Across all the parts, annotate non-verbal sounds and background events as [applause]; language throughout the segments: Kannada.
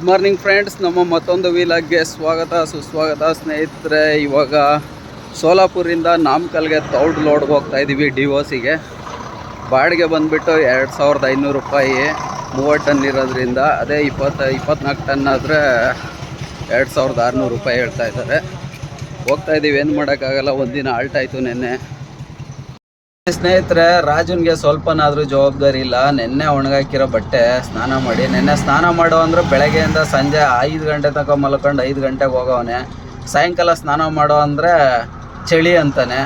ಗುಡ್ ಮಾರ್ನಿಂಗ್ ಫ್ರೆಂಡ್ಸ್ ನಮ್ಮ ಮತ್ತೊಂದು ವೀಲಾಗ್ಗೆ ಸ್ವಾಗತ. ಸುಸ್ವಾಗತ, ಸ್ನೇಹಿತರೆ. ಇವಾಗ ಸೋಲಾಪುರಿಂದ ನಾಮಕಲ್ಗೆ ತೌಡ್ ಲೋಡ್ಗೆ ಹೋಗ್ತಾ ಇದ್ದೀವಿ ಡಿ ಓಸಿಗೆ. ಬಾಡಿಗೆ ಬಂದುಬಿಟ್ಟು ಎರಡು ಸಾವಿರದ ಐನೂರು ರೂಪಾಯಿ ಮೂವತ್ತು ಟನ್ ಇರೋದ್ರಿಂದ, ಅದೇ ಇಪ್ಪತ್ತು, ಇಪ್ಪತ್ನಾಲ್ಕು ಟನ್ ಆದರೆ ಎರಡು ಸಾವಿರದ ಆರುನೂರು ರೂಪಾಯಿ ಹೇಳ್ತಾ ಇದ್ದಾರೆ. ಹೋಗ್ತಾ ಇದ್ದೀವಿ ಏನು ಮಾಡೋಕ್ಕಾಗಲ್ಲ. ಒಂದಿನ ಆಲ್ಟ್ ಆಯಿತು ನೆನ್ನೆ. ಸ್ನೇಹಿತರೆ, ರಾಜನ್ಗೆ ಸ್ವಲ್ಪನಾದ್ರೂ ಜವಾಬ್ದಾರಿ ಇಲ್ಲ. ನೆನ್ನೆ ಒಣಗಾಕಿರೋ ಬಟ್ಟೆ ಸ್ನಾನ ಮಾಡಿ. ನೆನ್ನೆ ಸ್ನಾನ ಮಾಡೋ ಅಂದ್ರೆ ಬೆಳಗ್ಗೆಯಿಂದ ಸಂಜೆ ಐದು ಗಂಟೆ ತನಕ ಮಲ್ಕೊಂಡು ಐದು ಗಂಟೆಗೆ ಹೋಗವನೆ. ಸಾಯಂಕಾಲ ಸ್ನಾನ ಮಾಡೋ ಅಂದರೆ ಚಳಿ ಅಂತಾನೆ.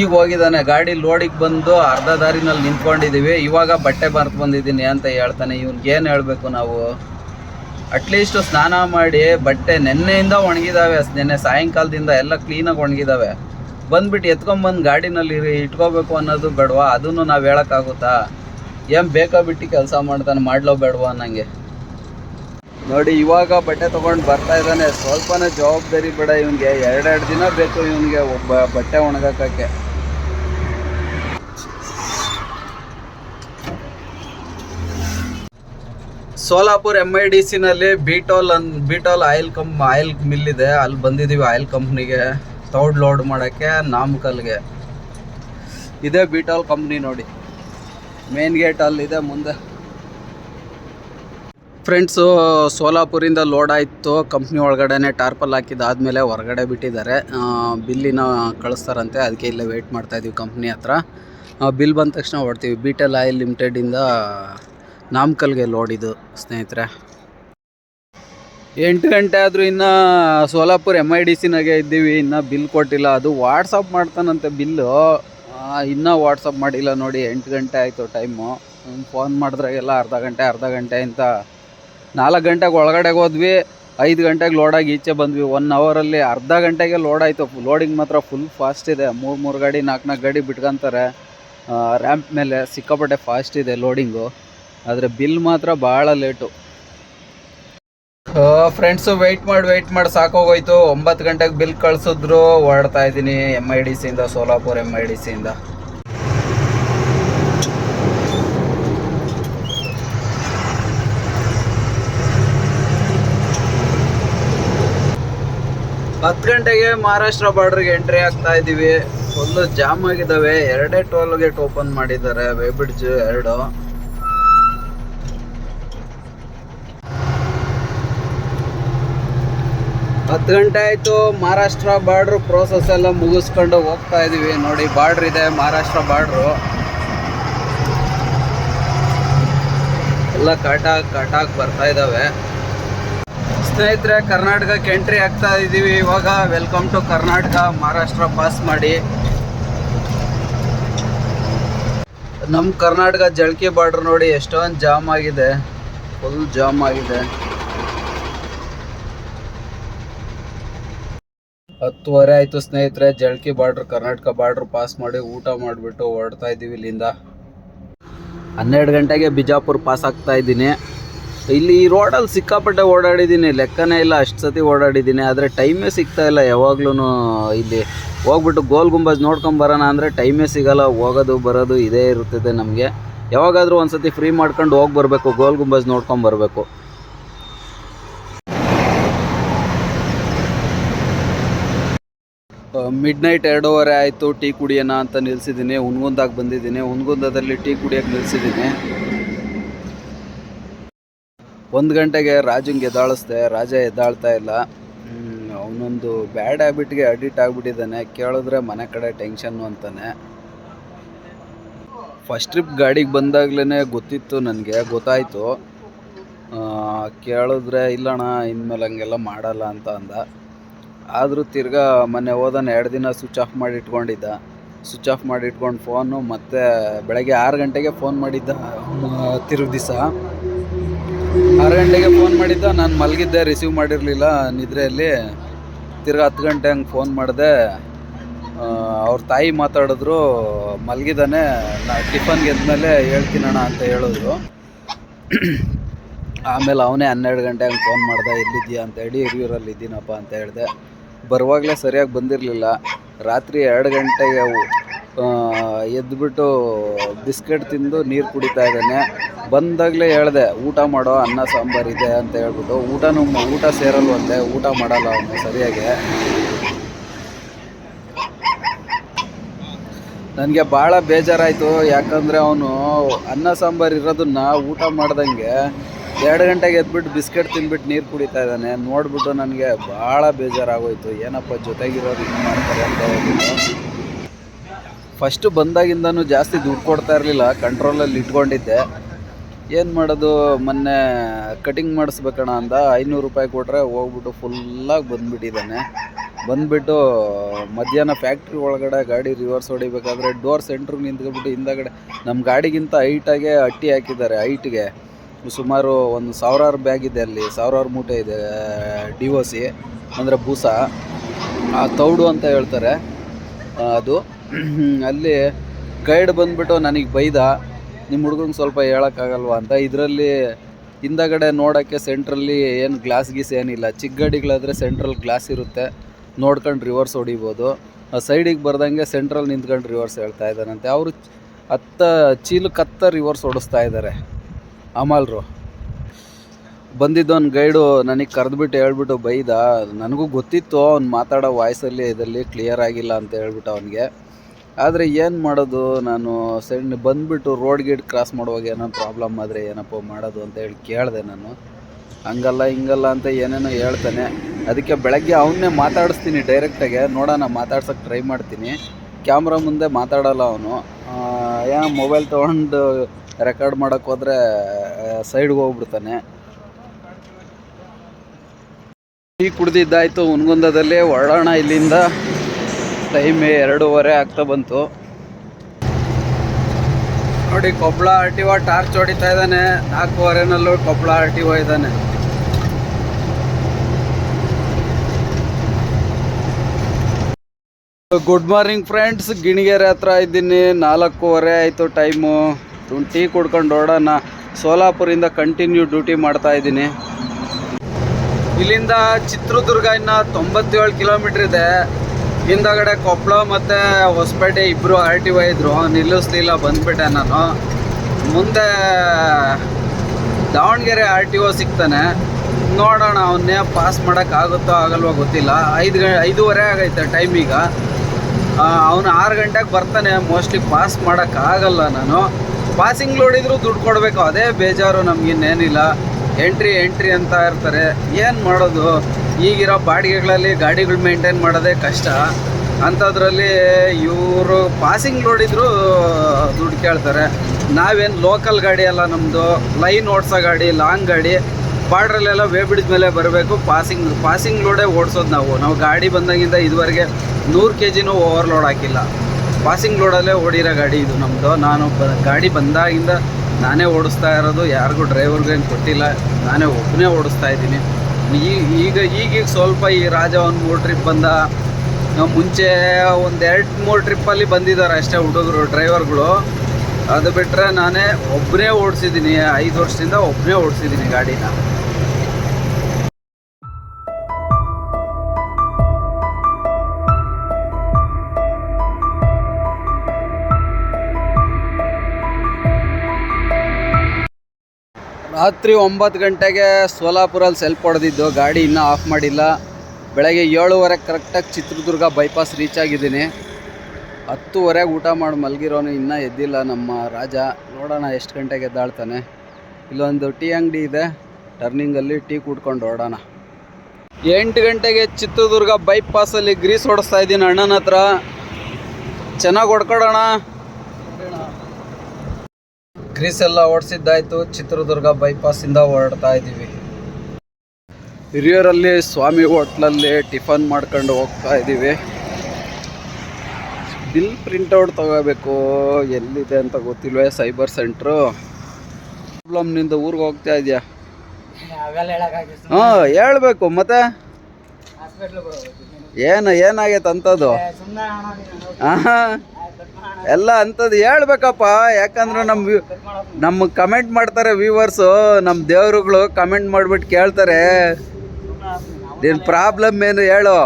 ಈಗ ಹೋಗಿದ್ದಾನೆ. ಗಾಡಿ ಲೋಡಿಗೆ ಬಂದು ಅರ್ಧ ದಾರಿನಲ್ಲಿ ನಿಂತ್ಕೊಂಡಿದ್ದೀವಿ. ಇವಾಗ ಬಟ್ಟೆ ಮರ್ತು ಬಂದಿದ್ದೀನಿ ಅಂತ ಹೇಳ್ತಾನೆ. ಇವ್ನಿಗೆ ಏನು ಹೇಳಬೇಕು ನಾವು? ಅಟ್ಲೀಸ್ಟ್ ಸ್ನಾನ ಮಾಡಿ, ಬಟ್ಟೆ ನಿನ್ನೆಯಿಂದ ಒಣಗಿದಾವೆ. ನೆನ್ನೆ ಸಾಯಂಕಾಲದಿಂದ ಎಲ್ಲ ಕ್ಲೀನಾಗಿ ಒಣಗಿದಾವೆ. ಬಂದ್ಬಿಟ್ಟು ಎತ್ಕೊಂಬಂದು ಗಾಡಿನಲ್ಲಿ ಇಟ್ಕೋಬೇಕು ಅನ್ನೋದು ಬೇಡವಾ? ಅದನ್ನು ನಾವು ಹೇಳೋಕ್ಕಾಗುತ್ತಾ? ಏನು ಬೇಕಾ ಬಿಟ್ಟು ಕೆಲಸ ಮಾಡ್ತಾನೆ? ಮಾಡ್ಲೋ ಬೇಡವಾ ಅನ್ನಂಗೆ. ನೋಡಿ, ಇವಾಗ ಬಟ್ಟೆ ತೊಗೊಂಡು ಬರ್ತಾ ಇದ್ದಾನೆ. ಸ್ವಲ್ಪನೇ ಜವಾಬ್ದಾರಿ ಬೇಡ ಇವನಿಗೆ. ಎರಡೆರಡು ದಿನ ಬೇಕು ಇವನಿಗೆ ಒಬ್ಬ ಬಟ್ಟೆ ಒಣಗಾಕಕ್ಕೆ. ಸೋಲಾಪುರ್ ಎಂ ಐ ಡಿ ಸಿನಲ್ಲಿ ಬೀಟೋಲ್ ಅನ್ ಬಿಟೋಲ್ ಆಯಿಲ್ ಕಂಪ್ ಆಯಿಲ್ ಮಿಲ್ ಇದೆ. ಅಲ್ಲಿ ಬಂದಿದ್ದೀವಿ ಆಯಿಲ್ ಕಂಪ್ನಿಗೆ ತೌಡ್ ಲೋಡ್ ಮಾಡೋಕ್ಕೆ ನಾಮಕಲ್ಗೆ. ಇದೇ ಬಿಟಾಲ್ ಕಂಪ್ನಿ ನೋಡಿ. ಮೇನ್ ಗೇಟ್ ಅಲ್ಲಿದೆ ಮುಂದೆ. ಫ್ರೆಂಡ್ಸು ಸೋಲಾಪುರಿಂದ ಲೋಡ್ ಆಯಿತು. ಕಂಪ್ನಿ ಒಳಗಡೆ ಟಾರ್ಪಲ್ ಹಾಕಿದ್ದಾದಮೇಲೆ ಹೊರಗಡೆ ಬಿಟ್ಟಿದ್ದಾರೆ. ಬಿಲ್ಲಿನ ಕಳಿಸ್ತಾರಂತೆ. ಅದಕ್ಕೆ ಇಲ್ಲೇ ವೆಯ್ಟ್ ಮಾಡ್ತಾ ಇದೀವಿ ಕಂಪ್ನಿ ಹತ್ರ. ಬಿಲ್ ಬಂದ ತಕ್ಷಣ ಹೊಡ್ತೀವಿ ಬಿಟಲ್ ಆಯಿಲ್ ಲಿಮಿಟೆಡಿಂದ ನಾಮಕಲ್ಗೆ ಇದು, ಸ್ನೇಹಿತರೆ. ಎಂಟು ಗಂಟೆ ಆದರೂ ಇನ್ನೂ ಸೋಲಾಪುರ್ ಎಂ ಐ ಡಿ ಸಿನಾಗೆ ಇದ್ದೀವಿ, ಇನ್ನೂ ಬಿಲ್ ಕೊಟ್ಟಿಲ್ಲ. ಅದು ವಾಟ್ಸಪ್ ಮಾಡ್ತಾನಂತೆ ಬಿಲ್ಲು ಇನ್ನೂ ವಾಟ್ಸಪ್ ಮಾಡಿಲ್ಲ ನೋಡಿ, ಎಂಟು ಗಂಟೆ ಆಯಿತು ಟೈಮು ಫೋನ್ ಮಾಡಿದ್ರಾಗೆಲ್ಲ ಅರ್ಧ ಗಂಟೆ ಅರ್ಧ ಗಂಟೆ ಅಂತ ನಾಲ್ಕು ಗಂಟೆಗೆ ಒಳಗಡೆಗೆ ಹೋದ್ವಿ, ಐದು ಗಂಟೆಗೆ ಲೋಡಾಗಿ ಈಚೆ ಬಂದ್ವಿ. ಒನ್ ಅವರಲ್ಲಿ ಅರ್ಧ ಗಂಟೆಗೆ ಲೋಡ್ ಆಯಿತು. ಲೋಡಿಂಗ್ ಮಾತ್ರ ಫುಲ್ ಫಾಸ್ಟ್ ಇದೆ. ಮೂರು ಮೂರು ಗಾಡಿ, ನಾಲ್ಕು ನಾಲ್ಕು ಗಾಡಿ ಬಿಟ್ಕೊಂತಾರೆ. ರ್ಯಾಂಪ್ ಮೇಲೆ ಸಿಕ್ಕಾಪಟ್ಟೆ ಫಾಸ್ಟ್ ಇದೆ ಲೋಡಿಂಗು ಆದರೆ ಬಿಲ್ ಮಾತ್ರ ಭಾಳ ಲೇಟು ಫ್ರೆಂಡ್ಸು ವೆಯ್ಟ್ ಮಾಡಿ ವೆಯ್ಟ್ ಮಾಡಿ ಸಾಕೋಗೋಯ್ತು ಒಂಬತ್ತು ಗಂಟೆಗೆ ಬಿಲ್ ಕಳಿಸಿದ್ರು ಹೊರಡ್ತಾ ಇದ್ದೀನಿ ಎಂ ಐ ಡಿ ಸಿಯಿಂದ ಸೋಲಾಪುರ್ ಎಂ ಐ ಡಿ ಸಿಯಿಂದ ಹತ್ತು ಗಂಟೆಗೆ ಮಹಾರಾಷ್ಟ್ರ ಬಾರ್ಡ್ರಿಗೆ ಎಂಟ್ರಿ ಆಗ್ತಾ ಇದ್ದೀವಿ ಫುಲ್ಲು ಜಾಮ್ ಆಗಿದ್ದಾವೆ ಎರಡೇ ಟೋಲ್ ಗೇಟ್ ಓಪನ್ ಮಾಡಿದ್ದಾರೆ. ವೇ ಬ್ರಿಡ್ಜ್ ಎರಡು. ಹತ್ತು ಗಂಟೆ ಆಯಿತು, ಮಹಾರಾಷ್ಟ್ರ ಬಾರ್ಡ್ರ್ ಪ್ರೋಸೆಸ್ ಎಲ್ಲ ಮುಗಿಸ್ಕೊಂಡು ಹೋಗ್ತಾ ಇದ್ದೀವಿ ನೋಡಿ, ಬಾರ್ಡ್ರ್ ಇದೆ, ಮಹಾರಾಷ್ಟ್ರ ಬಾರ್ಡ್ರು. ಎಲ್ಲ ಕಟಾಕ್ ಕಟಾಕ್ ಬರ್ತಾ ಇದ್ದಾವೆ ಸ್ನೇಹಿತರೆ, ಕರ್ನಾಟಕಕ್ಕೆ ಎಂಟ್ರಿ ಆಗ್ತಾ ಇದ್ದೀವಿ ಇವಾಗ welcome to Karnataka. Maharashtra pass ಮಾಡಿ. ನಮ್ಮ ಕರ್ನಾಟಕ ಜಳಕಿ ಬಾರ್ಡ್ರ್ ನೋಡಿ, ಎಷ್ಟೊಂದು ಜಾಮ್ ಆಗಿದೆ. ಫುಲ್ ಜಾಮ್ ಆಗಿದೆ. ಹತ್ತುವರೆ ಆಯಿತು ಸ್ನೇಹಿತರೆ, Jhalki border Karnataka border pass ಮಾಡಿ ಊಟ ಮಾಡಿಬಿಟ್ಟು ಹೊರಡ್ತಾ ಇದ್ದೀವಿ ಇಲ್ಲಿಂದ. ಹನ್ನೆರಡು ಗಂಟೆಗೆ ಬಿಜಾಪುರ ಪಾಸ್ ಆಗ್ತಾ ಇದ್ದೀನಿ. ಇಲ್ಲಿ ಈ ರೋಡಲ್ಲಿ ಸಿಕ್ಕಾಪಟ್ಟೆ ಓಡಾಡಿದ್ದೀನಿ. ಲೆಕ್ಕನೇ ಇಲ್ಲ, ಅಷ್ಟು ಸತಿ ಓಡಾಡಿದ್ದೀನಿ. ಆದರೆ ಟೈಮೇ ಸಿಗ್ತಾ ಇಲ್ಲ. ಯಾವಾಗ್ಲೂ ಇಲ್ಲಿ ಹೋಗ್ಬಿಟ್ಟು ಗೋಲ್ ಗುಂಬಜ್ ನೋಡ್ಕೊಂಬರೋಣ ಅಂದರೆ ಟೈಮೇ ಸಿಗಲ್ಲ. ಹೋಗೋದು, ಬರೋದು ಇದೇ ಇರುತ್ತದೆ ನಮಗೆ. ಯಾವಾಗಾದರೂ ಒಂದು ಸತಿ ಫ್ರೀ ಮಾಡ್ಕೊಂಡು ಹೋಗಿ ಬರಬೇಕು, ಗೋಲ್ ಗುಂಬಜ್ ನೋಡ್ಕೊಂಬರ್ಬೇಕು ಮಿಡ್ ನೈಟ್ ಎರಡೂವರೆ ಆಯಿತು, ಟೀ ಕುಡಿಯೋಣ ಅಂತ ನಿಲ್ಲಿಸಿದ್ದೀನಿ ಹುನ್ಗುಂದಾಗ ಬಂದಿದ್ದೀನಿ. ಹುನ್ಗುಂದದಲ್ಲಿ ಟೀ ಕುಡಿಯೋಕೆ ನಿಲ್ಲಿಸಿದ್ದೀನಿ ಒಂದು ಗಂಟೆಗೆ ರಾಜಂಗೆ ಎದ್ದಾಳಿಸ್ದೆ. ರಾಜ ಎದ್ದಾಳ್ತಾ ಇಲ್ಲ. ಅವನೊಂದು ಬ್ಯಾಡ್ ಹ್ಯಾಬಿಟ್ಗೆ ಅಡಿಟ್ ಆಗಿಬಿಟ್ಟಿದ್ದಾನೆ. ಕೇಳಿದ್ರೆ ಮನೆ ಕಡೆ ಟೆನ್ಷನ್ನು ಅಂತಾನೆ. ಫಸ್ಟ್ ಟ್ರಿಪ್ ಗಾಡಿಗೆ ಬಂದಾಗ್ಲೇ ಗೊತ್ತಿತ್ತು ನನಗೆ. ಗೊತ್ತಾಯಿತು. ಕೇಳಿದ್ರೆ, ಇಲ್ಲಣ್ಣ, ಇನ್ಮೇಲೆ ಹಂಗೆಲ್ಲ ಮಾಡಲ್ಲ ಅಂತ ಅಂದ. ಆದರೂ ತಿರ್ಗಾ ಮೊನ್ನೆ ಹೋದಾನೆ ಎರಡು ದಿನ ಸ್ವಿಚ್ ಆಫ್ ಮಾಡಿ ಇಟ್ಕೊಂಡಿದ್ದ. ಸ್ವಿಚ್ ಆಫ್ ಮಾಡಿ ಇಟ್ಕೊಂಡು ಫೋನು ಮತ್ತೆ ಬೆಳಗ್ಗೆ ಆರು ಗಂಟೆಗೆ ಫೋನ್ ಮಾಡಿದ್ದ, ತಿರುಗಿ ದಿವಸ. ಆರು ಗಂಟೆಗೆ ಫೋನ್ ಮಾಡಿದ್ದ, ನಾನು ಮಲಗಿದ್ದೆ ರಿಸೀವ್ ಮಾಡಿರಲಿಲ್ಲ, ನಿದ್ರೆಯಲ್ಲಿ. ತಿರ್ಗ ಹತ್ತು ಗಂಟೆ ಹಂಗೆ ಫೋನ್ ಮಾಡಿದೆ. ಅವ್ರ ತಾಯಿ ಮಾತಾಡಿದ್ರು, ಮಲಗಿದ್ದಾನೆ, ನಾ ಟಿಫನ್ಗೆ ಎದ್ಮೇಲೆ ಹೇಳ್ತೀನಣ್ಣ ಅಂತ ಹೇಳಿದ್ರು. ಆಮೇಲೆ ಅವನೇ ಹನ್ನೆರಡು ಗಂಟೆ ಹಂಗೆ ಫೋನ್ ಮಾಡ್ದೆ, ಎಲ್ಲಿದ್ದೀಯಾ ಅಂತ ಹೇಳಿ ಹಿರಿಯೂರಲ್ಲಿ ಇದ್ದೀನಪ್ಪ ಅಂತ ಹೇಳಿದೆ. ಬರುವಾಗಲೇ ಸರಿಯಾಗಿ ಬಂದಿರಲಿಲ್ಲ. ರಾತ್ರಿ ಎರಡು ಗಂಟೆಗೆ ಎದ್ದುಬಿಟ್ಟು ಬಿಸ್ಕೆಟ್ ತಿಂದು ನೀರು ಕುಡಿತಾ ಇದ್ದಾನೆ. ಬಂದಾಗಲೇ ಹೇಳ್ದೆ, ಊಟ ಮಾಡೋ ಅನ್ನ ಸಾಂಬಾರು ಇದೆ ಅಂತ ಹೇಳ್ಬಿಟ್ಟು, ಊಟನೂ ಊಟ ಸೇರಲ್ವಂತೆ ಊಟ ಮಾಡಲ್ಲ ಅವನು ಸರಿಯಾಗಿ. ನನಗೆ ಭಾಳ ಬೇಜಾರಾಯಿತು, ಯಾಕಂದರೆ ಅವನು ಅನ್ನ ಸಾಂಬಾರು ಇರೋದನ್ನ ಊಟ ಮಾಡ್ದಂಗೆ ಎರಡು ಗಂಟೆಗೆ ಎದ್ಬಿಟ್ಟು ಬಿಸ್ಕೆಟ್ ತಿಂದ್ಬಿಟ್ಟು ನೀರು ಕುಡಿತಾ ಇದ್ದಾನೆ. ನೋಡ್ಬಿಟ್ಟು ನನಗೆ ಭಾಳ ಬೇಜಾರಾಗೋಯ್ತು. ಏನಪ್ಪ ಜೊತೆಗಿರೋರು ಹಿಂಗೆ ಮಾಡ್ತಾರೆ ಅಂತ ಫಸ್ಟು ಬಂದಾಗಿಂದನೂ ಜಾಸ್ತಿ ದುಡ್ಡು ಕೊಡ್ತಾ ಇರಲಿಲ್ಲ. ಕಂಟ್ರೋಲಲ್ಲಿ ಇಟ್ಕೊಂಡಿದ್ದೆ. ಏನು ಮಾಡೋದು? ಮೊನ್ನೆ ಕಟಿಂಗ್ ಮಾಡಿಸ್ಬೇಕಣ ಅಂದ. ಐನೂರು ರೂಪಾಯಿ ಕೊಟ್ಟರೆ ಹೋಗ್ಬಿಟ್ಟು ಫುಲ್ಲಾಗಿ ಬಂದುಬಿಟ್ಟಿದ್ದಾನೆ. ಬಂದುಬಿಟ್ಟು ಮಧ್ಯಾಹ್ನ ಫ್ಯಾಕ್ಟ್ರಿ ಒಳಗಡೆ ಗಾಡಿ ರಿವರ್ಸ್ ಹೊಡಿಬೇಕಾದ್ರೆ ಡೋರ್ ಸೆಂಟ್ರಿಗೆ ನಿಂತ್ಕೊಬಿಟ್ಟು ಹಿಂದಗಡೆ ನಮ್ಮ ಗಾಡಿಗಿಂತ ಹೈಟಾಗೆ ಅಟ್ಟಿ ಹಾಕಿದ್ದಾರೆ ಹೈಟ್ಗೆ ಸುಮಾರು ಒಂದು ಸಾವಿರಾರು ಬ್ಯಾಗ್ ಇದೆ ಅಲ್ಲಿ, ಸಾವಿರಾರು ಮೂಟೆ ಇದೆ ಡಿ ಒ ಸಿ ಅಂದರೆ ಭೂಸ ಆ, ತೌಡು ಅಂತ ಹೇಳ್ತಾರೆ ಅದು. [clears throat] ಅಲ್ಲಿ ಗೈಡ್ ಬಂದ್ಬಿಟ್ಟು ನನಗೆ ಬೈದ ನಿಮ್ಮ ಹುಡುಗಂಗೆ ಸ್ವಲ್ಪ ಹೇಳೋಕ್ಕಾಗಲ್ವಾ ಅಂತ. ಇದರಲ್ಲಿ ಹಿಂದಗಡೆ ನೋಡೋಕ್ಕೆ ಸೆಂಟ್ರಲ್ಲಿ ಏನು ಗ್ಲಾಸ್ ಗೀಸ್ ಏನಿಲ್ಲ. ಚಿಕ್ಕ ಗಾಡಿಗಳಾದರೆ ಸೆಂಟ್ರಲ್ ಗ್ಲಾಸ್ ಇರುತ್ತೆ, ನೋಡ್ಕೊಂಡು ರಿವರ್ಸ್ ಹೊಡಿಬೋದು. ಸೈಡಿಗೆ ಬರ್ದಂಗೆ ಸೆಂಟ್ರಲ್ ನಿಂತ್ಕೊಂಡು ರಿವರ್ಸ್ ಹೇಳ್ತಾ ಇದ್ದಾನಂತೆ. ಅವರು ಹತ್ತ ಚೀಲಕ್ಕೆ ಹತ್ತ ರಿವರ್ಸ್ ಓಡಿಸ್ತಾ ಇದ್ದಾರೆ ಅಮಲ್ರು. ಬಂದಿದ್ದವನು ಗೈಡು ನನಗೆ ಕರೆದ್ಬಿಟ್ಟು ಹೇಳ್ಬಿಟ್ಟು ಬೈದ. ನನಗೂ ಗೊತ್ತಿತ್ತು ಅವ್ನು ಮಾತಾಡೋ ವಾಯ್ಸಲ್ಲಿ ಇದರಲ್ಲಿ ಕ್ಲಿಯರ್ ಆಗಿಲ್ಲ ಅಂತ ಹೇಳ್ಬಿಟ್ಟು ಅವನಿಗೆ. ಆದರೆ ಏನು ಮಾಡೋದು? ನಾನು ಸೆಂಡ್ ಬಂದುಬಿಟ್ಟು ರೋಡ್ ಗೇಟ್ ಕ್ರಾಸ್ ಮಾಡುವಾಗ ಏನೋ ಪ್ರಾಬ್ಲಮ್ ಆದರೆ ಏನಪ್ಪ ಮಾಡೋದು ಅಂತ ಹೇಳಿ ಕೇಳಿದೆ ನಾನು. ಹಂಗಲ್ಲ, ಹಿಂಗಲ್ಲ ಅಂತ ಏನೇನೋ ಹೇಳ್ತಾನೆ. ಅದಕ್ಕೆ ಬೆಳಗ್ಗೆ ಅವನ್ನೇ ಮಾತಾಡಿಸ್ತೀನಿ ಡೈರೆಕ್ಟಾಗೆ ನೋಡೋಣ ಮಾತಾಡ್ಸೋಕ್ಕೆ ಟ್ರೈ ಮಾಡ್ತೀನಿ. ಕ್ಯಾಮ್ರಾ ಮುಂದೆ ಮಾತಾಡಲ್ಲ ಅವನು. ಏನೋ ಮೊಬೈಲ್ ತೊಗೊಂಡು ರೆಕಾರ್ಡ್ ಮಾಡೋಕ್ಕೆ ಹೋದರೆ ಸೈಡ್ಗೆ ಹೋಗ್ಬಿಡ್ತಾನೆ. ಟೀ ಕುಡ್ದಿದ್ದಾಯಿತು ಹುನ್ಗುಂದದಲ್ಲಿ ಹೊರಡೋಣ ಇಲ್ಲಿಂದ. ಟೈಮ್ ಎರಡೂವರೆ ಆಗ್ತಾ ಬಂತು. ನೋಡಿ, Koppal R T O torch ಹೊಡಿತಾ ಇದ್ದಾನೆ. ನಾಲ್ಕೂವರೆನಲ್ಲೂ ಕೊಪ್ಪಳ ಆರ್ ಟಿ ಒ ಇದ್ದಾನೆ. ಗುಡ್ ಮಾರ್ನಿಂಗ್ ಫ್ರೆಂಡ್ಸ್ ಗಿಣಿಗೆರೆ ಹತ್ರ ಇದ್ದೀನಿ. ನಾಲ್ಕೂವರೆ ಆಯಿತು ಟೈಮು. ಟೀ ಕುಡ್ಕೊಂಡು ಓಡೋಣ. ಸೋಲಾಪುರಿಂದ ಕಂಟಿನ್ಯೂ ಡ್ಯೂಟಿ ಮಾಡ್ತಾ ಇದ್ದೀನಿ. ಇಲ್ಲಿಂದ ಚಿತ್ರದುರ್ಗ ಇನ್ನು ತೊಂಬತ್ತೇಳು ಕಿಲೋಮೀಟ್ರ್ ಇದೆ. ಹಿಂದಗಡೆ ಕೊಪ್ಪಳ ಮತ್ತು ಹೊಸಪೇಟೆ ಇಬ್ಬರು ಆರ್ ಟಿ ಒ ಇದ್ದರು ನಿಲ್ಲಿಸ್ಲಿಲ್ಲ, ಬಂದುಬಿಟ್ಟೆ ನಾನು. ಮುಂದೆ ದಾವಣಗೆರೆ ಆರ್ ಟಿ ಒ ಸಿಗ್ತಾನೆ. ನೋಡೋಣ, ಅವನ್ನೇ ಪಾಸ್ ಮಾಡೋಕ್ಕಾಗುತ್ತೋ ಆಗಲ್ವೋ ಗೊತ್ತಿಲ್ಲ. ಐದು ಐದೂವರೆ ಆಗೈತೆ ಟೈಮ್ ಈಗ. ಅವನು ಆರು ಗಂಟೆಗೆ ಬರ್ತಾನೆ. ಮೋಸ್ಟ್ಲಿ ಪಾಸ್ ಮಾಡೋಕ್ಕಾಗಲ್ಲ ನಾನು. ಪಾಸಿಂಗ್ ಲೋಡಿದ್ರು ದುಡ್ಡು ಕೊಡಬೇಕು. ಅದೇ ಬೇಜಾರು ನಮಗಿನ್ನೇನಿಲ್ಲ ಎಂಟ್ರಿ ಎಂಟ್ರಿ ಅಂತ ಇರ್ತಾರೆ. ಏನು ಮಾಡೋದು? ಈಗಿರೋ ಬಾಡಿಗೆಗಳಲ್ಲಿ ಗಾಡಿಗಳು ಮೇಂಟೈನ್ ಮಾಡೋದೇ ಕಷ್ಟ. ಅಂಥದ್ರಲ್ಲಿ ಇವರು ಪಾಸಿಂಗ್ ನೋಡಿದ್ರು, ದುಡ್ಡು ಕೇಳ್ತಾರೆ. ನಾವೇನು ಲೋಕಲ್ ಗಾಡಿ ಅಲ್ಲ ನಮ್ಮದು ಲೈನ್ ಓಡಿಸೋ ಗಾಡಿ ಲಾಂಗ್ ಗಾಡಿ. ಬಾರ್ಡ್ರಲ್ಲೆಲ್ಲ ವೇ ಬ್ರಿಡ್ಜ್ ಮೇಲೆ ಬರಬೇಕು. ಪಾಸಿಂಗ್ ಪಾಸಿಂಗ್ ಲೋಡೇ ಓಡಿಸೋದು ನಾವು. ನಾವು ಗಾಡಿ ಬಂದಾಗಿಂದ ಇದುವರೆಗೆ ನೂರು ಕೆ ಜಿನೂ ಓವರ್ಲೋಡ್ ಹಾಕಿಲ್ಲ. ಪಾಸಿಂಗ್ ಲೋಡಲ್ಲೇ ಓಡಿರೋ ಗಾಡಿ ಇದು ನಮ್ಮದು ನಾನು ಬ ಗಾಡಿ ಬಂದಾಗಿಂದ ನಾನೇ ಓಡಿಸ್ತಾ ಇರೋದು. ಯಾರಿಗೂ ಡ್ರೈವರ್ಗೇನು ಕೊಟ್ಟಿಲ್ಲ. ನಾನೇ ಒಬ್ಬನೇ ಓಡಿಸ್ತಾ ಇದ್ದೀನಿ. ಈ ಈಗ ಈಗೀಗ ಸ್ವಲ್ಪ ಈ ರಾಜ ಒಂದು ಮೂರು ಟ್ರಿಪ್ ಬಂದ. ಮುಂಚೆ ಒಂದು ಎರಡು ಮೂರು ಟ್ರಿಪ್ಪಲ್ಲಿ ಬಂದಿದ್ದಾರೆ ಅಷ್ಟೇ ಹುಡುಗರು ಡ್ರೈವರ್ಗಳು ಅದು ಬಿಟ್ಟರೆ ನಾನೇ ಒಬ್ಬನೇ ಓಡಿಸಿದ್ದೀನಿ. ಐದು ವರ್ಷದಿಂದ ಒಬ್ಬನೇ ಓಡಿಸಿದ್ದೀನಿ ಗಾಡಿನ. ರಾತ್ರಿ ಒಂಬತ್ತು ಗಂಟೆಗೆ ಸೋಲಾಪುರಲ್ಲಿ ಸೆಲ್ಫ್ ಹೊಡೆದಿದ್ದು ಗಾಡಿ ಇನ್ನೂ ಆಫ್ ಮಾಡಿಲ್ಲ. ಬೆಳಗ್ಗೆ ಏಳುವರೆಗೆ ಕರೆಕ್ಟಾಗಿ ಚಿತ್ರದುರ್ಗ ಬೈಪಾಸ್ ರೀಚ್ ಆಗಿದ್ದೀನಿ. ಹತ್ತುವರೆಗೆ ಊಟ ಮಾಡಿ ಮಲಗಿರೋನು ಇನ್ನೂ ಎದ್ದಿಲ್ಲ ನಮ್ಮ ರಾಜ. ನೋಡೋಣ ಎಷ್ಟು ಗಂಟೆಗೆ ಎದ್ದಾಳ್ತಾನೆ. ಇಲ್ಲೊಂದು ಟೀ ಅಂಗಡಿ ಇದೆ. ಟರ್ನಿಂಗಲ್ಲಿ ಟೀ ಕುಡ್ಕೊಂಡು ಓಡೋಣ. ಎಂಟು ಗಂಟೆಗೆ ಚಿತ್ರದುರ್ಗ ಬೈಪಾಸಲ್ಲಿ ಗ್ರೀಸ್ ಹೊಡಿಸ್ತಾ ಇದ್ದೀನಿ ಅಣ್ಣನ ಹತ್ರ. ಚೆನ್ನಾಗಿ ಹೊಡ್ಕೊಡೋಣ. ಗ್ರೀಸ್ ಎಲ್ಲ ಓಡಿಸಿದ್ದಾಯ್ತು ಚಿತ್ರದುರ್ಗ ಬೈಪಾಸಿಂದ ಹೊರಡ್ತಾ ಇದ್ದೀವಿ ಹಿರಿಯರಲ್ಲಿ ಸ್ವಾಮಿ ಹೋಟ್ಲಲ್ಲಿ ಟಿಫನ್ ಮಾಡ್ಕೊಂಡು ಹೋಗ್ತಾ ಇದ್ದೀವಿ ಬಿಲ್ ಪ್ರಿಂಟೌಟ್ ತಗೋಬೇಕು ಎಲ್ಲಿದೆ ಅಂತ ಗೊತ್ತಿಲ್ವೇ ಸೈಬರ್ ಸೆಂಟ್ರು. ಪ್ರಾಬ್ಲಮ್ನಿಂದ ಊರಿಗೆ ಹೋಗ್ತಾ ಇದೆಯಾ? ಹಾಂ ಹೇಳ್ಬೇಕು ಮತ್ತೆ? ಏನು ಏನಾಗೈತೆ ಅಂಥದ್ದು ಹಾಂ ಎಲ್ಲ ಅಂಥದ್ದು ಹೇಳ್ಬೇಕಪ್ಪ. ಯಾಕಂದ್ರೆ ನಮ್ಮ ನಮ್ಮ ಕಮೆಂಟ್ ಮಾಡ್ತಾರೆ ವ್ಯೂವರ್ಸು ನಮ್ಮ ದೇವರುಗಳು ಕಮೆಂಟ್ ಮಾಡಿಬಿಟ್ಟು ಕೇಳ್ತಾರೆ. ನಿನ್ನ ಪ್ರಾಬ್ಲಮ್ ಏನು ಹೇಳು?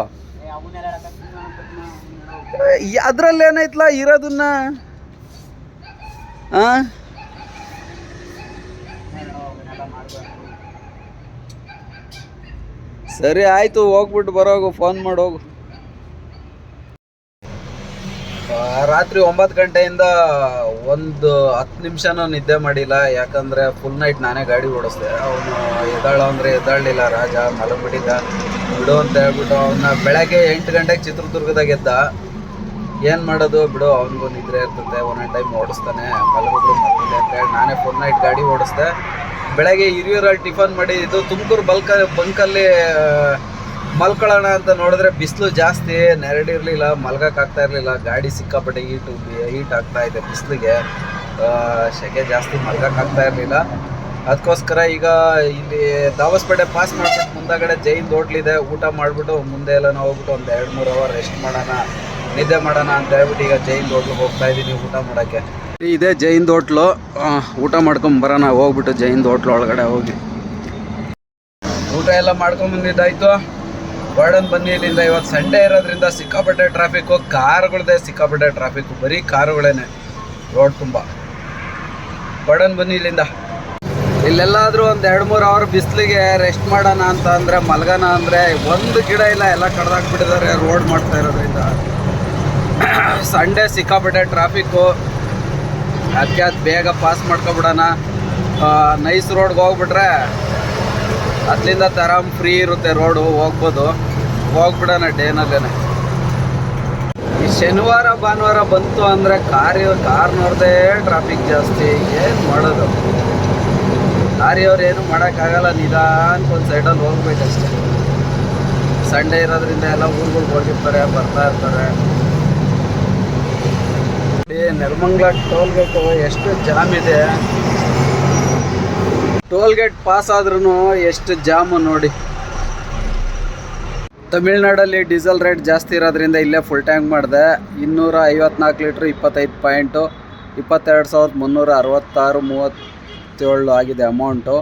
ಅದ್ರಲ್ಲಿ ಏನೈತ್ಲ ಇರೋದನ್ನ? ಹಾಂ ಸರಿ, ಆಯಿತು ಹೋಗ್ಬಿಟ್ಟು ಬರೋಗು ಫೋನ್ ಮಾಡೋಗು ಆ, ರಾತ್ರಿ ಒಂಬತ್ತು ಗಂಟೆಯಿಂದ ಒಂದು ಹತ್ತು ನಿಮಿಷನೂ ನಿದ್ದೆ ಮಾಡಿಲ್ಲ. ಯಾಕಂದರೆ ಫುಲ್ ನೈಟ್ ನಾನೇ ಗಾಡಿ ಓಡಿಸ್ದೆ. ಅವನು ಎದ್ದಾಳ ಅಂದರೆ ಎದ್ದಾಳಲಿಲ್ಲ. ರಾಜ ಮಲಗ್ಬಿಟ್ಟಿದ್ದ. ಬಿಡು ಅಂತ ಹೇಳ್ಬಿಟ್ಟು ಅವನ್ನ ಬೆಳಗ್ಗೆ ಎಂಟು ಗಂಟೆಗೆ ಚಿತ್ರದುರ್ಗದಾಗ ಎದ್ದ. ಏನು ಮಾಡೋದು? ಬಿಡು, ಅವನಿಗೂ ನಿದ್ರೆ ಇರ್ತದೆ. ಒಂದೊಂದು ಟೈಮ್ ಓಡಿಸ್ತಾನೆ. ಮಲಗಿದ್ರು ಮಲಗಿದೆ ಅಂತ ಹೇಳಿ ನಾನೇ ಫುಲ್ ನೈಟ್ ಗಾಡಿ ಓಡಿಸ್ದೆ. ಬೆಳಗ್ಗೆ ಹಿರಿಯೂರಲ್ಲಿ ಟಿಫನ್ ಮಾಡಿ ಇದು ತುಮಕೂರು ಬಲ್ಕ ಬಂಕಲ್ಲಿ ಮಲ್ಕೊಳ್ಳೋಣ ಅಂತ ನೋಡಿದ್ರೆ ಬಿಸಿಲು ಜಾಸ್ತಿ ನೆರಡಿರಲಿಲ್ಲ ಮಲ್ಗಕ್ಕಾಗ್ತಾ ಇರಲಿಲ್ಲ. ಗಾಡಿ ಸಿಕ್ಕಾಪಟ್ಟೆ ಹೀಟು ಹೀಟ್ ಆಗ್ತಾ ಇದೆ ಬಿಸಿಲಿಗೆ. ಸೆಕೆ ಜಾಸ್ತಿ ಮಲ್ಗಕ್ಕಾಗ್ತಾ ಇರಲಿಲ್ಲ. ಅದಕ್ಕೋಸ್ಕರ ಈಗ ಇಲ್ಲಿ ದಾವಸ್ಪೇಟೆ ಪಾಸ್ ಮಾಡ್ಬಿಟ್ಟು ಮುಂದಾಗಡೆ ಜೈನ್ ಹೋಟ್ಲಿದೆ ಊಟ ಮಾಡಿಬಿಟ್ಟು ಮುಂದೆ ಎಲ್ಲ ಹೋಗ್ಬಿಟ್ಟು ಒಂದು ಎರಡು ಮೂರು ಅವರ್ ರೆಸ್ಟ್ ಮಾಡೋಣ, ನಿದ್ದೆ ಮಾಡೋಣ ಅಂತ ಹೇಳ್ಬಿಟ್ಟು ಈಗ ಜೈನ್ ಹೋಟ್ಲಿಗೆ ಹೋಗ್ತಾ ಇದ್ದೀನಿ ಊಟ ಮಾಡೋಕ್ಕೆ. ಇದೇ ಜೈನ್ ಹೋಟ್ಲು ಊಟ ಮಾಡ್ಕೊಂಬರೋಣ ಹೋಗ್ಬಿಟ್ಟು ಜೈನ್ ಹೋಟ್ಲು ಒಳಗಡೆ ಹೋಗಿ. ಊಟ ಎಲ್ಲ ಮಾಡ್ಕೊಂಡ್ ಬಂದಿದ್ದಾಯ್ತು ಬನ್ನಿಲಿಂದ ಇವತ್ತು ಸಂಡೇ ಇರೋದ್ರಿಂದ ಸಿಕ್ಕಾಪಟ್ಟೆ ಟ್ರಾಫಿಕ್ಕು ಕಾರ್ಗಳದೇ ಸಿಕ್ಕಾಪಟ್ಟೆ ಟ್ರಾಫಿಕ್ಕು ಬರೀ ಕಾರುಗಳೇನೆ. ರೋಡ್ ತುಂಬ. ಬರ್ಡನ್ ಬನ್ನಿಲಿಂದ ಇಲ್ಲೆಲ್ಲಾದ್ರೂ ಒಂದು ಎರಡು ಮೂರು ಅವರ್ ಬಿಸಿಲಿಗೆ ರೆಸ್ಟ್ ಮಾಡೋಣ ಅಂತ ಅಂದರೆ ಮಲ್ಗೋಣ ಅಂದರೆ ಒಂದು ಗಿಡ ಇಲ್ಲ, ಎಲ್ಲ ಕಡ್ದಾಕ್ಬಿಟ್ಟಿದ್ದಾರೆ ರೋಡ್ ಮಾಡ್ತಾ ಇರೋದ್ರಿಂದ. ಸಂಡೇ ಸಿಕ್ಕಾಪಟ್ಟೆ ಟ್ರಾಫಿಕ್ಕು ಅದಕ್ಕೆ ಅದು ಬೇಗ ಪಾಸ್ ಮಾಡ್ಕೊಬಿಡೋಣ. ನೈಸ್ ರೋಡ್ಗೆ ಹೋಗ್ಬಿಟ್ರೆ ಅದ್ರಿಂದ ತರಾಮ್ ಫ್ರೀ ಇರುತ್ತೆ ರೋಡು ಹೋಗ್ಬೋದು. ಹೋಗ್ಬಿಡೋಣ ಡೇನಲ್ಲೇನೆ ಈ ಶನಿವಾರ, ಭಾನುವಾರ ಬಂತು ಅಂದರೆ ಕಾರ್ ಕಾರ್ನವ್ರದೇ ಟ್ರಾಫಿಕ್ ಜಾಸ್ತಿ. ಏನು ಮಾಡೋದು? ಲಾರಿಯವ್ರು ಏನು ಮಾಡೋಕ್ಕಾಗಲ್ಲ. ನಿಧಾನಕ್ಕೆ ಒಂದು ಸೈಡಲ್ಲಿ ಹೋಗ್ಬೇಕಷ್ಟೆ ಸಂಡೇ ಇರೋದ್ರಿಂದ ಎಲ್ಲ ಊರುಗಳಿಗೆ ಹೋಗಿರ್ತಾರೆ, ಬರ್ತಾ ಇರ್ತಾರೆ. ನೆಲಮಂಗ್ಲ ಟೋಲ್ ಗೇಟ್ ಎಷ್ಟು ಜಾಮ್ ಇದೆ. ಟೋಲ್ ಗೇಟ್ ಪಾಸ್ ಆದ್ರೂ ಎಷ್ಟು ಜಾಮು ನೋಡಿ. ತಮಿಳ್ನಾಡಲ್ಲಿ ಡೀಸೆಲ್ ರೇಟ್ ಜಾಸ್ತಿ ಇರೋದ್ರಿಂದ ಇಲ್ಲೇ ಫುಲ್ ಟ್ಯಾಂಕ್ ಮಾಡಿದೆ. ಇನ್ನೂರ ಐವತ್ನಾಲ್ಕು ಲೀಟ್ರ್ ಇಪ್ಪತ್ತೈದು ಪಾಯಿಂಟು ಇಪ್ಪತ್ತೆರಡು ಸಾವಿರದ ಮುನ್ನೂರ ಅರವತ್ತಾರು ಮೂವತ್ತೇಳು ಆಗಿದೆ ಅಮೌಂಟು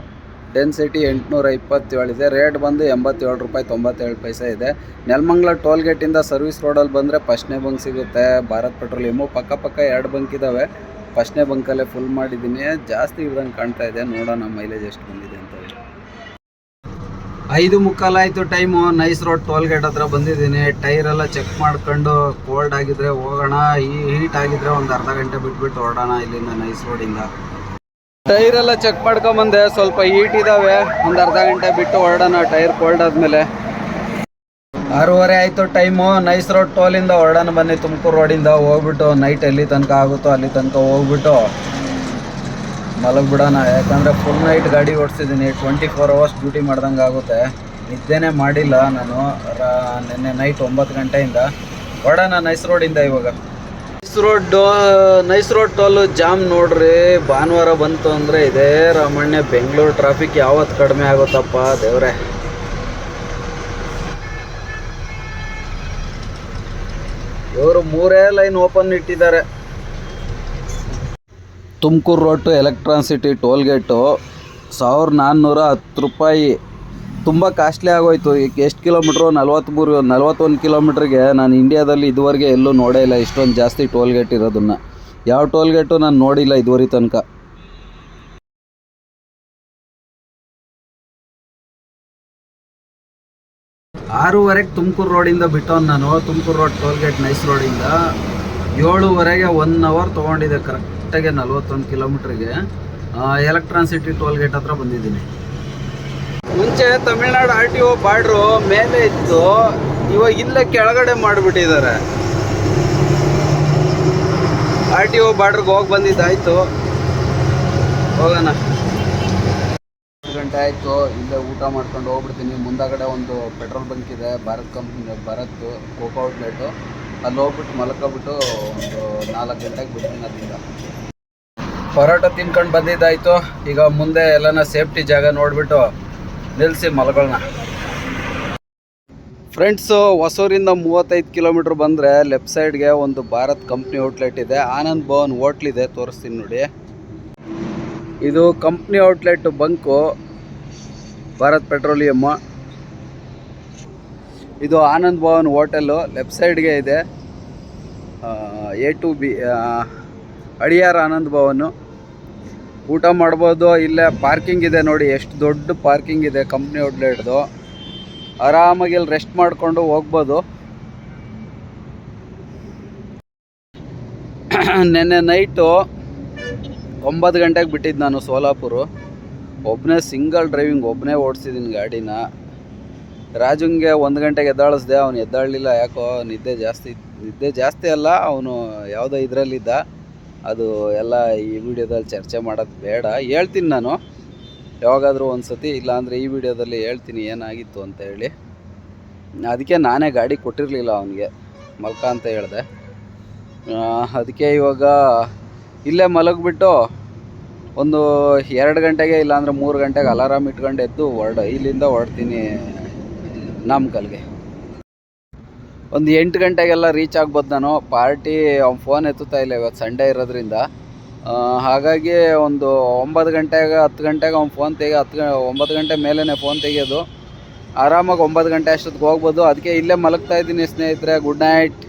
ಡೆನ್ಸಿಟಿ ಎಂಟುನೂರ ಇಪ್ಪತ್ತೇಳು ಇದೆ. ರೇಟ್ ಬಂದು ಎಂಬತ್ತೇಳು ರೂಪಾಯಿ ತೊಂಬತ್ತೇಳು ಪೈಸೆ ಇದೆ. ನೆಲಮಂಗ್ಲ ಟೋಲ್ ಗೇಟಿಂದ ಸರ್ವಿಸ್ ರೋಡಲ್ಲಿ ಬಂದರೆ ಫಸ್ಟ್ನೇ ಬಂಕ್ ಸಿಗುತ್ತೆ. ಭಾರತ್ ಪೆಟ್ರೋಲಿಯಮು ಪಕ್ಕ ಪಕ್ಕ ಎರಡು ಬಂಕ್ ಇದ್ದಾವೆ ಫಸ್ಟ್ನೇ ಬಂಕಲ್ಲೇ ಫುಲ್ ಮಾಡಿದ್ದೀನಿ. ಜಾಸ್ತಿ ಇರ್ದಂಗೆ ಕಾಣ್ತಾ ಇದೆ. ನೋಡೋಣ ಮೈಲೇಜ್ ಎಷ್ಟು ಬಂದಿದೆ ಅಂತ ಹೇಳಿ. ಐದು ಮುಕ್ಕಾಲಾಯಿತು time nice road toll gate ಹತ್ರ ಬಂದಿದ್ದೀನಿ. ಟೈರ್ ಎಲ್ಲ ಚೆಕ್ ಮಾಡ್ಕೊಂಡು ಕೋಲ್ಡ್ ಆಗಿದ್ರೆ ಹೋಗೋಣ. ಈ ಹೀಟ್ ಆಗಿದ್ರೆ ಒಂದು ಅರ್ಧ ಗಂಟೆ ಬಿಟ್ಬಿಟ್ಟು ಹೊರಡೋಣ ಇಲ್ಲಿಂದ ನೈಸ್ ರೋಡಿಂದ ಟೈರ್ ಎಲ್ಲ ಚೆಕ್ ಮಾಡ್ಕೊಂಬಂದೆ ಸ್ವಲ್ಪ ಹೀಟ್ ಇದಾವೆ. ಒಂದು ಅರ್ಧ ಗಂಟೆ ಬಿಟ್ಟು ಹೊರಡೋಣ ಟೈರ್ ಕೋಲ್ಡ್ ಆದಮೇಲೆ. ಆರೂವರೆ ಆಯಿತು, ಟೈಮು. ನೈಸ್ ರೋಡ್ ಟೋಲಿಂದ ಹೊರಡೋಣ ಬನ್ನಿ, ತುಮಕೂರು ರೋಡಿಂದ. ಹೋಗ್ಬಿಟ್ಟು ನೈಟ್ ಎಲ್ಲಿ ತನಕ ಆಗುತ್ತೋ ಅಲ್ಲಿ ತನಕ ಹೋಗ್ಬಿಟ್ಟು ಮಲಗಿಬಿಡೋಣ. ಯಾಕಂದರೆ ಫುಲ್ ನೈಟ್ ಗಾಡಿ ಓಡಿಸಿದ್ದೀನಿ. ಟ್ವೆಂಟಿ ಫೋರ್ ಅವರ್ಸ್ ಡ್ಯೂಟಿ ಮಾಡ್ದಂಗೆ ಆಗುತ್ತೆ. ನಿದ್ದೆನೇ ಮಾಡಿಲ್ಲ ನಾನು. ನಿನ್ನೆ ನೈಟ್ ಒಂಬತ್ತು ಗಂಟೆಯಿಂದ. ಹೊರಡೋಣ ನೈಸ್ ರೋಡಿಂದ ಇವಾಗ. Nice road nice road toll jam ನೋಡ್ರಿ. ಭಾನುವಾರ ಬಂತು ಅಂದರೆ ಇದೇ ರಾಮಣ್ಯ, ಬೆಂಗಳೂರು ಟ್ರಾಫಿಕ್ ಯಾವತ್ತು ಕಡಿಮೆ ಆಗುತ್ತಪ್ಪ ದೇವ್ರೆ ಇವರು ಮೂರೇ ಲೈನ್ ಓಪನ್ ಇಟ್ಟಿದ್ದಾರೆ. Tumakuru road to electron city toll gate ಸಾವಿರದ ನಾನ್ನೂರ ಹತ್ತು ರೂಪಾಯಿ. ತುಂಬ ಕಾಸ್ಟ್ಲಿ ಆಗೋಯ್ತು. ಎಷ್ಟು ಕಿಲೋಮೀಟ್ರು? ನಲ್ವತ್ತ್ಮೂರು ನಲ್ವತ್ತೊಂದು ಕಿಲೋಮೀಟ್ರಿಗೆ ನಾನು ಇಂಡಿಯಾದಲ್ಲಿ ಇದುವರೆಗೆ ಎಲ್ಲೂ ನೋಡೇ ಇಲ್ಲ. ಇಷ್ಟೊಂದು ಜಾಸ್ತಿ ಟೋಲ್ ಗೇಟ್ ಇರೋದನ್ನು. ಯಾವ ಟೋಲ್ ಗೇಟು ನಾನು ನೋಡಿಲ್ಲ ಇದುವರೆ ತನಕ. ಆರೂವರೆಗೆ ತುಮಕೂರು ರೋಡಿಂದ ಬಿಟ್ಟವನು ನಾನು. Tumakuru road toll gate nice ರೋಡಿಂದ ಏಳುವರೆಗೆ ಒನ್ ಅವರ್ ತೊಗೊಂಡಿದೆ ಕರೆಕ್ಟಾಗಿ ನಲ್ವತ್ತೊಂದು ಕಿಲೋಮೀಟ್ರಿಗೆ. ಎಲೆಕ್ಟ್ರಾನ್ ಸಿಟಿ ಟೋಲ್ ಗೇಟ್ ಹತ್ರ ಬಂದಿದ್ದೀನಿ. ಮುಂಚೆ Tamil Nadu R T O border ಮೇಲೆ ಇತ್ತು, ಇವಾಗ ಇಲ್ಲೇ ಕೆಳಗಡೆ ಮಾಡಿಬಿಟ್ಟಿದ್ದಾರೆ. ಆರ್ ಟಿ ಒ ಬಾರ್ಡ್ರಿಗೆ ಹೋಗಿ ಬಂದಿದ್ದಾಯ್ತು. ಹೋಗೋಣ. ಗಂಟೆ ಆಯಿತು, ಇಲ್ಲೇ ಊಟ ಮಾಡ್ಕೊಂಡು ಹೋಗ್ಬಿಡ್ತೀನಿ. ಮುಂದಾಗಡೆ ಒಂದು ಪೆಟ್ರೋಲ್ ಬಂಕ್ ಇದೆ, Bharat company Bharat COCO outlet ಅಲ್ಲಿ ಹೋಗ್ಬಿಟ್ಟು ಮಲ್ಕೊಬಿಟ್ಟು ಒಂದು ನಾಲ್ಕು ಗಂಟೆಗೆ ಬಿಡ್ತೀನಿ ಅಲ್ಲಿಂದ. ಪರೋಟ ತಿನ್ಕೊಂಡು ಬಂದಿದ್ದಾಯ್ತು. ಈಗ ಮುಂದೆ ಎಲ್ಲನ ಸೇಫ್ಟಿ ಜಾಗ ನೋಡಿಬಿಟ್ಟು ನಿಲ್ಲಿಸಿ ಮಲ್ಕೊಳ್ಳೋಣ ಫ್ರೆಂಡ್ಸು ಹೊಸೂರಿಂದ ಮೂವತ್ತೈದು ಕಿಲೋಮೀಟ್ರ್ ಬಂದರೆ ಲೆಫ್ಟ್ ಸೈಡ್ಗೆ ಒಂದು ಭಾರತ್ ಕಂಪ್ನಿ ಔಟ್ಲೆಟ್ ಇದೆ. ಆನಂದ್ ಭವನ್ ಹೋಟ್ಲಿದೆ ತೋರಿಸ್ತೀನಿ ನೋಡಿ. ಇದು company outlet bunk Bharat petroleum ಇದು ಆನಂದ್ ಭವನ್ ಹೋಟೆಲ್ಲು, ಲೆಫ್ಟ್ ಸೈಡ್ಗೆ ಇದೆ. A to B Adyar Anand Bhavan. ಊಟ ಮಾಡ್ಬೋದು, ಇಲ್ಲೇ ಪಾರ್ಕಿಂಗ್ ಇದೆ ನೋಡಿ, ಎಷ್ಟು ದೊಡ್ಡ ಪಾರ್ಕಿಂಗ್ ಇದೆ ಕಂಪ್ನಿ ಔಟ್ಲೆಟ್ದು. ಆರಾಮಾಗಿ ಇಲ್ಲಿ ರೆಸ್ಟ್ ಮಾಡಿಕೊಂಡು ಹೋಗ್ಬೋದು. [coughs] ನೆನ್ನೆ ನೈಟು ಒಂಬತ್ತು ಗಂಟೆಗೆ ಬಿಟ್ಟಿದ್ದು ನಾನು ಸೋಲಾಪುರು. ಒಬ್ಬನೇ ಸಿಂಗಲ್ ಡ್ರೈವಿಂಗ್ ಒಬ್ಬನೇ ಓಡಿಸಿದ್ದೀನಿ ಗಾಡಿನ. ರಾಜುಂಗೆ ಒಂದು ಗಂಟೆಗೆ ಎದ್ದಾಳಿಸ್ದೆ, ಅವನು ಎದ್ದಾಳಲಿಲ್ಲ, ಯಾಕೋ ನಿದ್ದೆ ಜಾಸ್ತಿ ನಿದ್ದೆ ಜಾಸ್ತಿ ಅಲ್ಲ, ಅವನು ಯಾವುದೋ ಇದರಲ್ಲಿದ್ದ. ಅದು ಎಲ್ಲ ಈ ವಿಡಿಯೋದಲ್ಲಿ ಚರ್ಚೆ ಮಾಡೋದು ಬೇಡ. ಹೇಳ್ತೀನಿ ನಾನು. ಯಾವಾಗಾದರೂ ಒಂದು ಸತಿ ಇಲ್ಲಾಂದರೆ ಈ ವಿಡಿಯೋದಲ್ಲಿ ಹೇಳ್ತೀನಿ ಏನಾಗಿತ್ತು ಅಂತ ಹೇಳಿ. ಅದಕ್ಕೆ ನಾನೇ ಗಾಡಿ ಕೊಟ್ಟಿರಲಿಲ್ಲ ಅವನಿಗೆ. ಮಲ್ಕ ಅಂತ ಹೇಳಿದೆ. ಅದಕ್ಕೆ ಇವಾಗ ಇಲ್ಲೇ ಮಲಗಿಬಿಟ್ಟು ಒಂದು ಎರಡು ಗಂಟೆಗೆ ಇಲ್ಲಾಂದ್ರೆ ಮೂರು ಗಂಟೆಗೆ ಅಲಾರಾಮ್ ಇಟ್ಕೊಂಡು ಎದ್ದು ಹೊರಡ ಇಲ್ಲಿಂದ ಹೊರಡ್ತೀನಿ ನಾಮಕಲ್ಗೆ. ಒಂದು ಎಂಟು ಗಂಟೆಗೆಲ್ಲ ರೀಚ್ ಆಗ್ಬೋದು ನಾನು. ಪಾರ್ಟಿ ಅವ್ನ ಫೋನ್ ಎತ್ತುತ್ತಾ ಇಲ್ಲ ಇವತ್ತು ಸಂಡೇ ಇರೋದ್ರಿಂದ. ಹಾಗಾಗಿ ಒಂದು ಒಂಬತ್ತು ಗಂಟೆಗೆ, ಹತ್ತು ಗಂಟೆಗೆ ಅವ್ನು ಫೋನ್ ತೆಗಿ ಹತ್ತು ಒಂಬತ್ತು ಗಂಟೆ ಮೇಲೇ ಫೋನ್ ತೆಗಿಯೋದು. ಆರಾಮಾಗಿ ಒಂಬತ್ತು ಗಂಟೆ ಅಷ್ಟೊತ್ತಿಗೆ ಹೋಗ್ಬೋದು. ಅದಕ್ಕೆ ಇಲ್ಲೇ ಮಲಗ್ತಾ ಇದ್ದೀನಿ ಸ್ನೇಹಿತರೆ. Good night